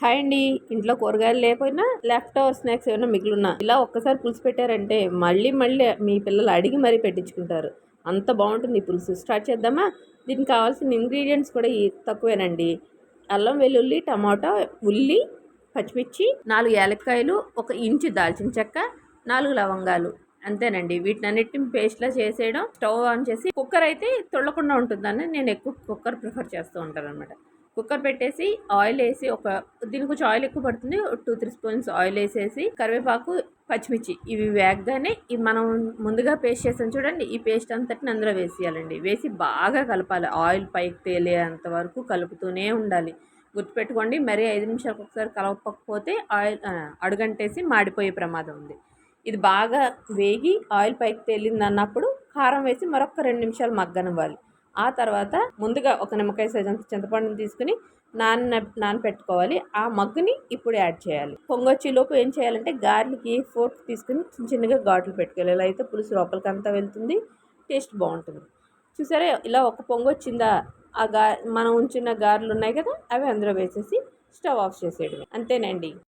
Hi అండి. ఇంట్లో కూరగాయలు లేకపోయినా లెఫ్ట్ ఓవర్ స్నాక్స్ ఏమైనా మిగిలిన ఇలా ఒక్కసారి పులుసు పెట్టారంటే మళ్ళీ మళ్ళీ మీ పిల్లలు అడిగి మరీ పెట్టించుకుంటారు. అంత బాగుంటుంది ఈ పులుసు. స్టార్ట్ చేద్దామా? దీనికి కావాల్సిన ఇంగ్రీడియంట్స్ కూడా తక్కువేనండి. అల్లం వెల్లుల్లి టమాటా ఉల్లి పచ్చిమిర్చి నాలుగు యాలక్కాయలు ఒక ఇంచు దాల్చిన చెక్క నాలుగు లవంగాలు. అంతేనండి. వీటిని అన్నిటిని పేస్ట్లా చేసేయడం స్టవ్ ఆన్ చేసి కుక్కర్ అయితే తొళ్ళకుండా ఉంటుందని నేను ఎక్కువ కుక్కర్ ప్రిఫర్ చేస్తూ ఉంటాను అనమాట కుక్కర్ పెట్టేసి ఆయిల్ వేసి ఒక దీనికి కొంచెం ఆయిల్ ఎక్కువ పడుతుంది. టూ త్రీ స్పూన్స్ ఆయిల్ వేసేసి కరివేపాకు పచ్చిమిర్చి ఇవి వేగగానే ఇవి మనం ముందుగా పేస్ట్ చేసాం చూడండి. ఈ పేస్ట్ అంతటిని అందులో వేసేయాలండి. వేసి బాగా కలపాలి. ఆయిల్ పైకి తేలేంత వరకు కలుపుతూనే ఉండాలి. గుర్తుపెట్టుకోండి మరీ ఐదు నిమిషాలకు ఒకసారి కలపకపోతే ఆయిల్ అడుగంటేసి మాడిపోయే ప్రమాదం ఉంది. ఇది బాగా వేగి ఆయిల్ పైకి తేలింది అన్నప్పుడు కారం వేసి మరొక రెండు నిమిషాలు మగ్గనివ్వాలి. ఆ తర్వాత ముందుగా ఒక నిమ్మకాయ సైజ్ అంత చింతపండుని తీసుకుని నాన్న నానపెట్టుకోవాలి. ఆ మగ్గుని ఇప్పుడు యాడ్ చేయాలి. పొంగొచ్చేలోపు ఏం చేయాలంటే గార్లికి ఫోర్క్ తీసుకుని చిన్న చిన్నగా ఘాట్లు పెట్టుకోవాలి. ఇలా అయితే పులుసు లోపలికి అంతా వెళ్తుంది. టేస్ట్ బాగుంటుంది. చూసారా? ఇలా ఒక పొంగొచ్చిందా? ఆ గా మనం ఉంచిన గారెలు ఉన్నాయి కదా? అవి అందులో వేసేసి స్టవ్ ఆఫ్ చేసేయడమే. అంతేనండి.